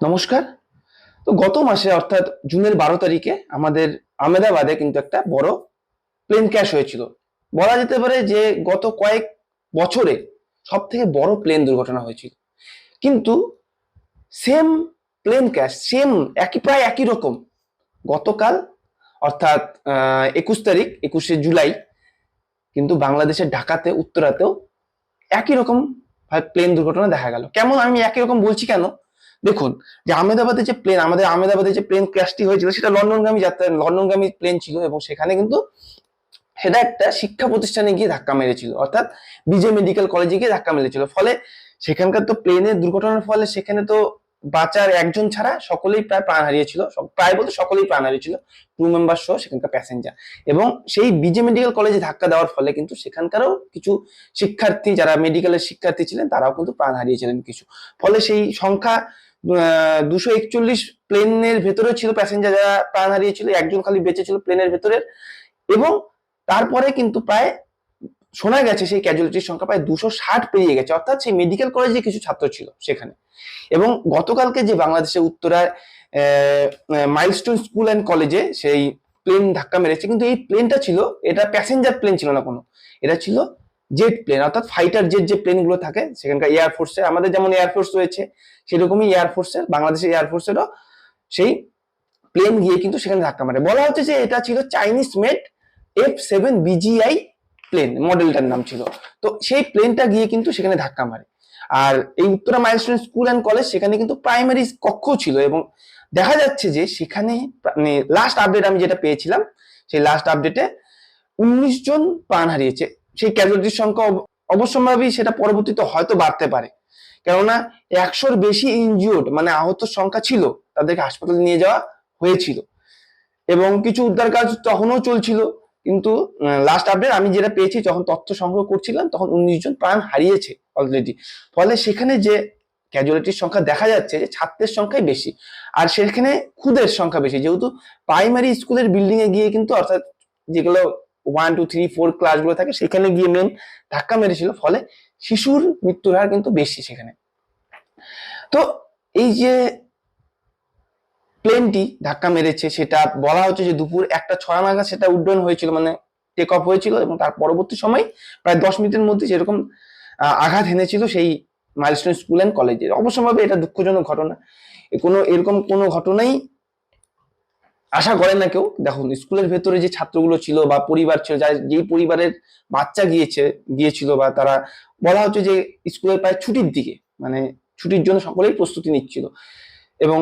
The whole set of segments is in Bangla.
নমস্কার। তো গত মাসে, অর্থাৎ জুনের বারো তারিখে, আমাদের আহমেদাবাদে কিন্তু একটা বড় প্লেন ক্র্যাশ হয়েছিল। বলা যেতে পারে যে গত কয়েক বছরে সব থেকে বড় প্লেন দুর্ঘটনা হয়েছিল। কিন্তু সেম প্লেন ক্র্যাশ সেম একই, প্রায় একই রকম গতকাল, অর্থাৎ একুশ তারিখ, একুশে জুলাই, কিন্তু বাংলাদেশের ঢাকাতে, উত্তরাতেও একই রকম প্লেন দুর্ঘটনা দেখা গেল। কেমন আমি একই রকম বলছি কেন? দেখুন, যে আহমেদাবাদে যে প্লেন আমাদের আহমেদাবাদে যে প্লেন ক্র্যাশটি হয়েছিল, সেটা লন্ডনগামী যাত্রা, লন্ডনগামী প্লেন ছিল এবং সেখানে কিন্তু সেটা একটা শিক্ষা প্রতিষ্ঠানে গিয়ে ধাক্কা মেরেছিল। অর্থাৎ বিজে মেডিকেল কলেজে গিয়ে ধাক্কা মেরেছিল। ফলে সেখানকার তো প্লেনের দুর্ঘটনার ফলে সেখানে তো বাঁচার একজন ছাড়া সকলেই প্রায় প্রাণ হারিয়েছিল। প্রায় বলতে সকলেই প্রাণ হারিয়েছিল। ক্রু মেম্বার সহ সেখানকার প্যাসেঞ্জার এবং সেই বিজে মেডিকেল কলেজে ধাক্কা দেওয়ার ফলে কিন্তু সেখানকারও কিছু শিক্ষার্থী, যারা মেডিকেলের শিক্ষার্থী ছিলেন, তারাও কিন্তু প্রাণ হারিয়েছিলেন কিছু। ফলে সেই সংখ্যা দুশো একচল্লিশ প্লেনের ভেতরে ছিল প্যাসেঞ্জার যারা প্রাণ হারিয়েছিল একজন খালি বেঁচে ছিল প্লেনের ভেতরের। এবং তারপরে কিন্তু প্রায় শোনা গেছে সেই ক্যাজুয়ালিটির সংখ্যা প্রায় দুশো ষাট পেরিয়ে গেছে। অর্থাৎ সেই মেডিকেল কলেজে কিছু ছাত্র ছিল সেখানে। এবং গতকালকে যে বাংলাদেশের উত্তরায় মাইলস্টোন স্কুল অ্যান্ড কলেজে সেই প্লেন ধাক্কা মেরেছে। কিন্তু এই প্লেনটা ছিল, এটা প্যাসেঞ্জার প্লেন ছিল না কোনো। এটা ছিল জেট প্লেন অর্থাৎ ফাইটার জেট যে প্লেনগুলো থাকে, সেখানকার এয়ারফোর্সে আমাদের যেমন এয়ারফোর্স রয়েছে, সেরকমই এয়ারফোর্সের বাংলাদেশের এয়ারফোর্সেরও সেই প্লেন গিয়ে কিন্তু সেখানে ধাক্কা মারে। বলা হচ্ছে যে এটা ছিল Chinese made F seven BGI plane মডেলটার নাম ছিল। তো সেই প্লেনটা গিয়ে কিন্তু সেখানে ধাক্কা মারে। আর এই Uttara Milestone school and college সেখানে কিন্তু প্রাইমারি কক্ষ ছিল এবং দেখা যাচ্ছে যে সেখানে মানে লাস্ট আপডেট আমি যেটা পেয়েছিলাম, সেই লাস্ট আপডেটে উনিশ জন প্রাণ হারিয়েছে। সেই ক্যাজুয়ালিটির সংখ্যা অব- অবশ্যম্ভাবী সেটা পরবর্তীতে হয়তো বাড়তে পারে। কেননা একশোর বেশি ইনজিওর্ড মানে আহত সংখ্যা ছিল, তাদেরকে হাসপাতালে নিয়ে যাওয়া হয়েছিল। এবং কিছু উদ্ধার কাজ তখনও চলছিল, কিন্তু লাস্ট আপডেট আমি যেটা পেয়েছি, যখন তথ্য সংগ্রহ করছিলাম, তখন উনিশ জন প্রাণ হারিয়েছে অলরেডি ফলে সেখানে যে ক্যাজুয়ালিটির সংখ্যা দেখা যাচ্ছে, যে ছাত্রের সংখ্যাই বেশি, আর সেখানে খুদের সংখ্যা বেশি। যেহেতু প্রাইমারি স্কুলের বিল্ডিং এ গিয়ে কিন্তু, অর্থাৎ যেগুলো ওয়ান টু থ্রি ফোর ক্লাসগুলো থাকে, সেখানে গিয়ে মেন ধাক্কা মেরেছিল, ফলে শিশুর মৃত্যুর হার কিন্তু বেশি সেখানে। তো এই যে প্লেনটি ধাক্কা মেরেছে, সেটা বলা হচ্ছে যে দুপুর একটা ছয় নাগাদ সেটা উড্ডয়ন হয়েছিল মানে টেক অফ হয়েছিল এবং তার পরবর্তী সময় প্রায় দশ মিনিটের মধ্যে যেরকম আঘাত হেনেছিল সেই মাইলস্টোন স্কুল অ্যান্ড কলেজে অবশ্যভাবে এটা দুঃখজনক ঘটনা। কোনো এরকম কোনো ঘটনাই আশা করেন না কেউ। দেখুন, স্কুলের ভেতরে যে ছাত্রগুলো ছিল বা পরিবার ছিল, যার যেই পরিবারের বাচ্চা গিয়েছে, গিয়েছিল বা তারা বলা হচ্ছে যে স্কুলের প্রায় ছুটির দিকে মানে ছুটির জন্য সকলেই প্রস্তুতি নিচ্ছিল। এবং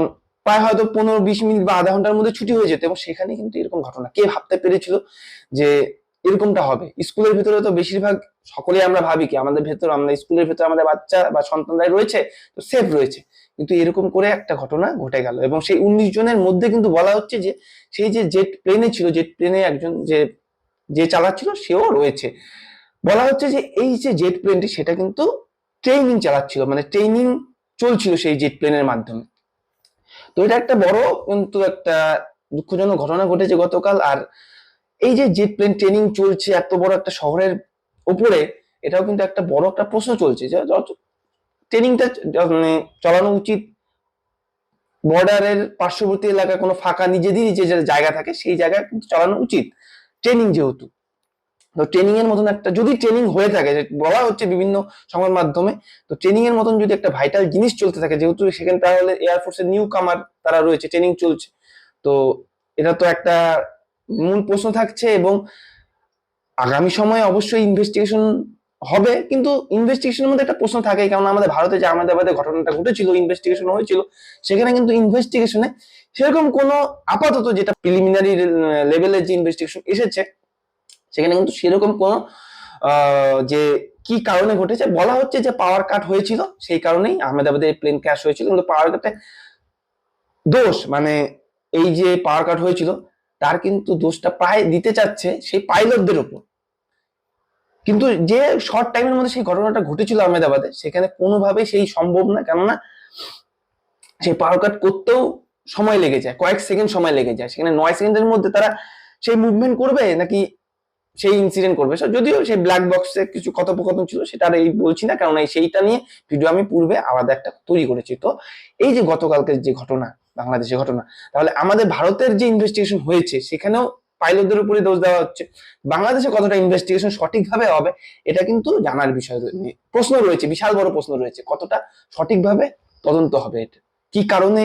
প্রায় হয়তো পনেরো বিশ মিনিট বা আধা ঘণ্টার মধ্যে ছুটি হয়ে যেত এবং সেখানে কিন্তু এরকম ঘটনা। কে ভাবতে পেরেছিল যে এরকমটা হবে। স্কুলের ভেতরে তো বেশিরভাগ সকলেই আমরা ভাবি কি, আমাদের ভেতর, আমরা স্কুলের ভেতরে আমাদের বাচ্চা বা সন্তানরাই রয়েছে, তো সেফ রয়েছে। কিন্তু এরকম করে একটা ঘটনা ঘটে গেল এবং সেই উনিশ জনের মধ্যে কিন্তু বলা হচ্ছে যে, সেই যে জেট প্লেনে ছিল, জেট প্লেনে একজন যে যে চালাচ্ছিল, সেও রয়েছে। বলা হচ্ছে যে, এই যে জেট প্লেনটি সেটা কিন্তু ট্রেনিং চালাচ্ছিল মানে ট্রেনিং চলছিল সেই জেট প্লেনের মাধ্যমে। তো এটা একটা বড় কিন্তু একটা দুঃখজনক ঘটনা ঘটেছে গতকাল, আর এই যে জেট প্লেন ট্রেনিং চলছে, এত বড় একটা শহরের উপরে, এটাও কিন্তু একটা বড় একটা প্রশ্ন চলছে যে ট্রেনিংটা মানে চালানো উচিত বর্ডারের পার্শ্ববর্তী এলাকায় কোনো ফাঁকা নিজেদেরই যে জায়গা থাকে, সেই জায়গায় কিন্তু চালানো উচিত ট্রেনিং যেহেতু। তো ট্রেনিং এর মতন একটা, যদি ট্রেনিং হয়ে থাকে বলা হচ্ছে বিভিন্ন সংবাদ মাধ্যমে, তো ট্রেনিং এর মতন যদি একটা ভাইটাল জিনিস চলতে থাকে, যেহেতু সেখানে তাহলে এয়ারফোর্সের নিউ কামার তারা রয়েছে ট্রেনিং চলছে, তো এটা তো একটা মূল প্রশ্ন থাকছে এবং আগামী সময়ে অবশ্যই ইনভেস্টিগেশন হবে, কিন্তু ইনভেস্টিগেশনের মধ্যে একটা প্রশ্ন থাকে কারণ আমাদের ভারতে যে আহমেদাবাদে ঘটনাটা ঘটেছিল ইনভেস্টিগেশন হয়েছিল, সেখানে কিন্তু ইনভেস্টিগেশনে সেরকম কোনো আপাতত যেটা প্রিলিমিনারি লেভেলের যে ইনভেস্টিগেশন এসেছে, সেখানে কিন্তু সেরকম কোনো যে কি কারণে ঘটেছে, বলা হচ্ছে যে পাওয়ার কাট হয়েছিল, সেই কারণেই আহমেদাবাদে প্লেন ক্র্যাশ হয়েছিল, কিন্তু পাওয়ার কাটে দোষ মানে এই যে পাওয়ার কাট হয়েছিল তার কিন্তু দোষটা প্রায় দিতে চাচ্ছে সেই পাইলটদের উপর। কিন্তু যে শর্ট টাইমের মধ্যে সেই ঘটনাটা ঘটেছিল আহমেদাবাদে, সেখানে কোনোভাবেই সেই সম্ভব না। কেননা সেই পাওয়ার কাট করতেও সময় লেগে যায়, কয়েক সেকেন্ড সময় লেগে যায়। সেখানে নয় সেকেন্ডের মধ্যে তারা সেই মুভমেন্ট করবে নাকি সেই ইনসিডেন্ট করবে? যদিও সেই ব্ল্যাক বক্সে কিছু কথোপকথন ছিল, সেটা আর এই বলছি না। কারণ সেইটা নিয়ে ভিডিও আমি পূর্বে আলাদা একটা তৈরি করেছি। তো এই যে গতকালকের যে ঘটনা বাংলাদেশের ঘটনা। তাহলে আমাদের ভারতের যে ইনভেস্টিগেশন হয়েছে, সেখানেও পাইলটদের উপরে দোষ দেওয়া হচ্ছে। বাংলাদেশে কতটা ইনভেস্টিগেশন সঠিকভাবে হবে, এটা কিন্তু জানার বিষয় প্রশ্ন রয়েছে, বিশাল বড় প্রশ্ন রয়েছে, কতটা সঠিকভাবে তদন্ত হবে এটা? কি কারণে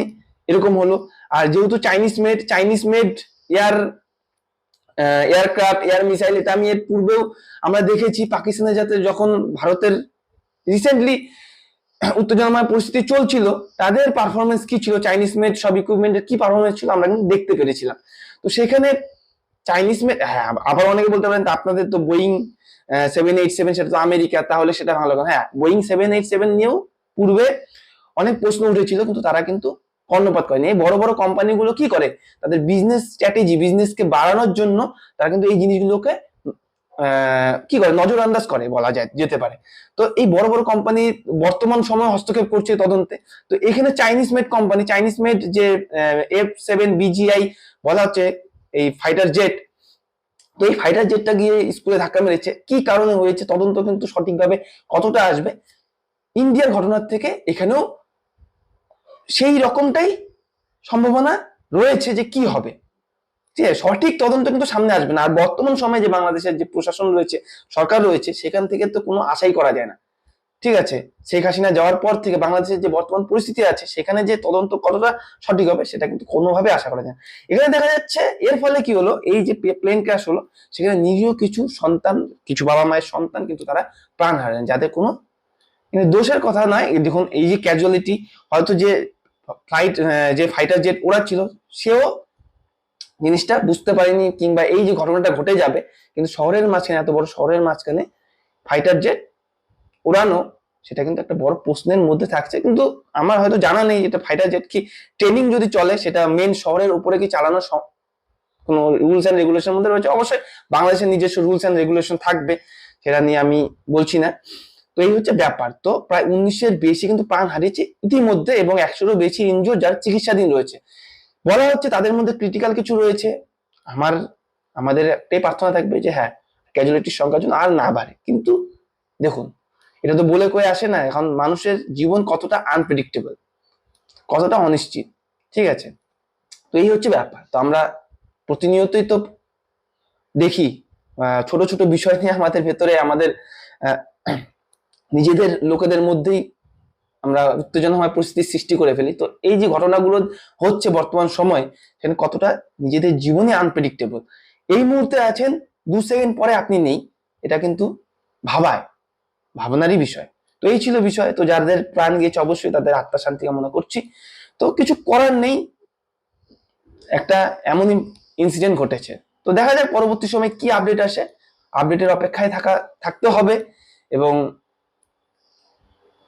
এরকম হলো? আর যেহেতু Chinese made Chinese made air aircraft air missile এটা আমি এর পূর্বেও আমরা দেখেছি পাকিস্তানের যাতে যখন ভারতের রিসেন্টলি উত্তেজনাময় পরিস্থিতি চলছিল, তাদের পারফরমেন্স কি ছিল? চাইনিজ মেড সব ইকুইপমেন্টের কি পারফরমেন্স ছিল আমরা কিন্তু দেখতে পেরেছিলাম। তো সেখানে চাইনিজ মেড হ্যাঁ আবার অনেকে বলতে পারেন আপনাদের তো বোয়িং সেভেন এইট সেভেন সেটা তো আমেরিকা, তাহলে সেটা ভালো হ্যাঁ বোয়িং সেভেন এইট সেভেন নিয়েও পূর্বে অনেক প্রশ্ন উঠেছিল, কিন্তু তারা কিন্তু কর্ণপাত করেনি। এই বড় বড় কোম্পানিগুলো কি করে? তাদের বিজনেস স্ট্র্যাটেজি বিজনেসকে বাড়ানোর জন্য তারা কিন্তু এই জিনিসগুলোকে কি করে? নজর আন্দাজ করে বলা যায়, যেতে পারে। তো এই বড় বড় কোম্পানি বর্তমান সময় হস্তক্ষেপ করছে তদন্তে। তো এখানে Chinese made company Chinese made যে এফ সেভেন বিজিআই বলা হচ্ছে, এই ফাইটার জেট তো এই ফাইটার জেটটা গিয়ে স্কুলে ধাক্কা মেরেছে। কি কারণে হয়েছে? তদন্ত কিন্তু সঠিকভাবে কতটা আসবে? ইন্ডিয়ার ঘটনার থেকে এখানেও সেই রকমটাই সম্ভাবনা রয়েছে যে কি হবে। আছে? সঠিক তদন্ত কিন্তু সামনে আসবে না। আর বর্তমান সময়ে যে বাংলাদেশের যে প্রশাসন রয়েছে, সরকার রয়েছে, সেখান থেকে তো কোনো আশাই করা যায় না। ঠিক আছে? শেখ হাসিনা যাওয়ার পর থেকে বাংলাদেশের যে বর্তমান পরিস্থিতি আছে, সেখানে যে তদন্ত কতটা সঠিক হবে, সেটা কিন্তু কোনোভাবে আশা করা যায় এখানে দেখা যাচ্ছে, এর ফলে কি হলো? এই যে প্লেন ক্র্যাশ হলো, সেখানে নিরীহ কিছু সন্তান, কিছু বাবা মায়ের সন্তান কিন্তু তারা প্রাণ হারান যাদের কোনো কিন্তু দোষের কথা নয়। দেখুন, এই যে ক্যাজুয়ালিটি হয়তো যে ফ্লাইট যে ফাইটার জেট ওড়াচ্ছিল, সেও জিনিসটা বুঝতে পারিনি কিংবা এই যে ঘটনাটা ঘটে যাবে, কিন্তু শহরের মাঝখানে, এত বড় শহরের মাঝখানে ফাইটার জেট ওড়ানো সেটা কিন্তু একটা বড় প্রশ্নের মধ্যে থাকছে। কিন্তু আমার হয়তো জানা নেই যেটা ফাইটার জেট কি ট্রেনিং যদি চলে, সেটা মেন শহরের উপরে কি চালানো কোনো রুলস অ্যান্ড রেগুলেশন মধ্যে রয়েছে? অবশ্যই বাংলাদেশের নিজস্ব রুলস অ্যান্ড রেগুলেশন থাকবে, সেটা নিয়ে আমি বলছি না। তো এই হচ্ছে ব্যাপার। তো প্রায় উনিশের বেশি কিন্তু প্রাণ হারিয়েছে ইতিমধ্যে এবং একশোরও বেশি ইনজোর যার চিকিৎসাধীন রয়েছে। বলা হচ্ছে তাদের মধ্যে ক্রিটিক্যাল কিছু রয়েছে। আমার, আমাদের একটাই প্রার্থনা থাকবে যে হ্যাঁ ক্যাজুয়ালিটির সংখ্যা যেন আর না বাড়ে। কিন্তু দেখুন, এটা তো বলে কয়ে আসে না, এখন মানুষের জীবন কতটা আনপ্রেডিক্টেবল কতটা অনিশ্চিত, ঠিক আছে? তো এই হচ্ছে ব্যাপার। তো আমরা প্রতিনিয়তই তো দেখি ছোট ছোট বিষয় নিয়ে আমাদের ভেতরে আমাদের নিজেদের লোকেদের মধ্যেই আমরা উত্তেজনাময় পরিস্থিতির সৃষ্টি করে ফেলি। তো এই যে ঘটনাগুলো হচ্ছে বর্তমান সময়ে, সেখানে কতটা নিজেদের জীবনে আনপ্রেডিক্টেবল এই মুহূর্তে আছেন, দু সেকেন্ড পরে আপনি নেই, এটা কিন্তু ভাবায়, ভাবনারই বিষয়। তো এই ছিল বিষয়। তো যাদের প্রাণ গিয়েছে, অবশ্যই তাদের আত্মা শান্তি কামনা করছি। তো কিছু করার নেই, একটা এমনই ইনসিডেন্ট ঘটেছে। তো দেখা যাক পরবর্তী সময় কি আপডেট আসে। আপডেটের অপেক্ষায় থাকা, থাকতে হবে এবং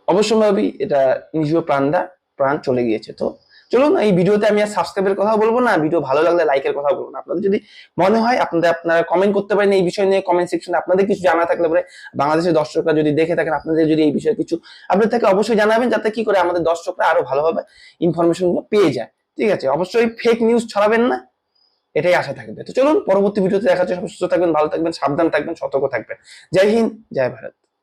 অবশ্যই এটা নিজ প্রাণদা প্রাণ চলে গিয়েছে। তো চলুন এই ভিডিওতে আমি আর সাবস্ক্রাইবের কথা বলব না, ভিডিও ভালো লাগলে লাইকের কথা বলব না। আপনাদের যদি মনে হয়, আপনাদের, আপনারা কমেন্ট করতে পারেন এই বিষয় নিয়ে কমেন্ট সেকশনে আপনাদের কিছু জানা থাকলে পরে বাংলাদেশের দর্শকরা যদি দেখে থাকেন, আপনাদের যদি এই বিষয়ে কিছু আপডেট থেকে, অবশ্যই জানাবেন যাতে কি করে আমাদের দর্শকরা আরও ভালোভাবে ইনফরমেশনগুলো পেয়ে যায়। ঠিক আছে? অবশ্যই ফেক নিউজ ছড়াবেন না, এটাই আশা থাকবে। তো চলুন পরবর্তী ভিডিওতে দেখা যাচ্ছে সুস্থ থাকবেন, ভালো থাকবেন, সাবধান থাকবেন, সতর্ক থাকবেন। জয় হিন্দ, জয় ভারত।